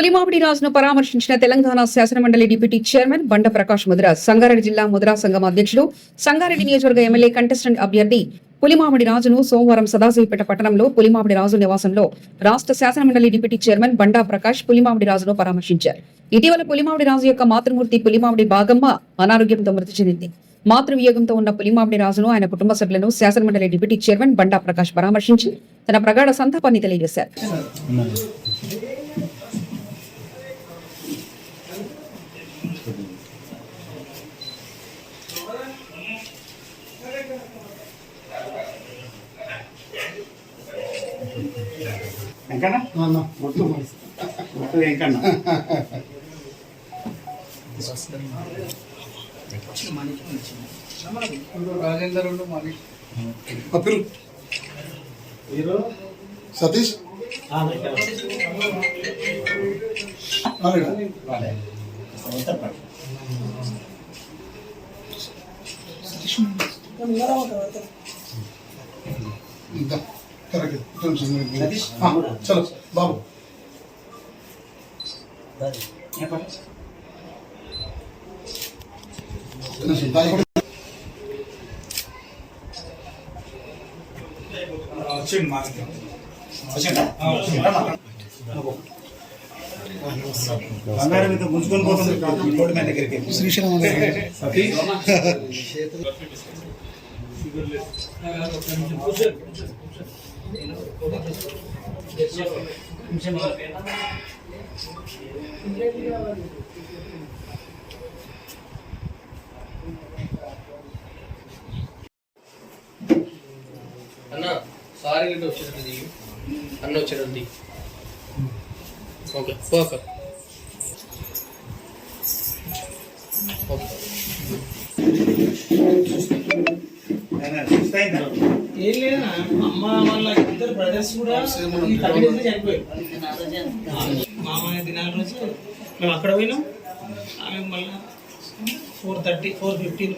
పులిమామిడి రాజును పరామర్శించిన తెలంగాణ శాసనమండలి deputy chairman బండ ప్రకాష్ ముద్ర సంగారెడ్డి జిల్లా ముద్రా సంఘం అధ్యక్షుడు సంగారెడ్డి నియోజకవర్గ ఎమ్మెల్యే కంటెస్టెంట్ అభ్యర్థి పులిమామిడి రాజును సోమవారం సదాశివపేట పట్టణంలో పులిమామిడి రాజు నివాసంలో రాష్ట్ర శాసనమండలి డిప్యూటీ చైర్మన్ బండా ప్రకాష్ పులిమామిడి రాజును పరామర్శించారు. ఇటీవల పులిమామిడి రాజు యొక్క మాతృమూర్తి పులిమామిడి బాగమ్మ అనారోగ్యంతో మృతి చెందింది. మాతృవియోగంతో ఉన్న పులిమామిడి రాజును ఆయన కుటుంబ సభ్యులను శాసనమండలి డిప్యూటీ చైర్మన్ బండా ప్రకాష్ పరామర్శించి తన ప్రగాఢ సంతాపాన్ని తెలియజేశారు. వెంకన్న? గుర్తు గుర్తు వెంకన్న. రాజేందర్ సతీష్. ఆ, చలో బాబు కొంచెం దాని కూడా బంగారం మీద ముంచుకొని పోతుంది రోడ్డు మ్యాన్ దగ్గరికి శ్రీశైలం సతీష్ అన్న సారీ గిట్ట వచ్చేటట్టు అన్న వచ్చేటట్టు ఓకే పర్ఫెక్ట్ ఓకే సుస్తైందా ఏం లేదా అమ్మ వాళ్ళ ఇద్దరు బ్రదర్స్ కూడా చనిపోయారు. మామయ్య దినాల రోజు మేము అక్కడ పోయినాం. ఆమె మళ్ళీ ఫోర్ థర్టీ ఫోర్ ఫిఫ్టీన్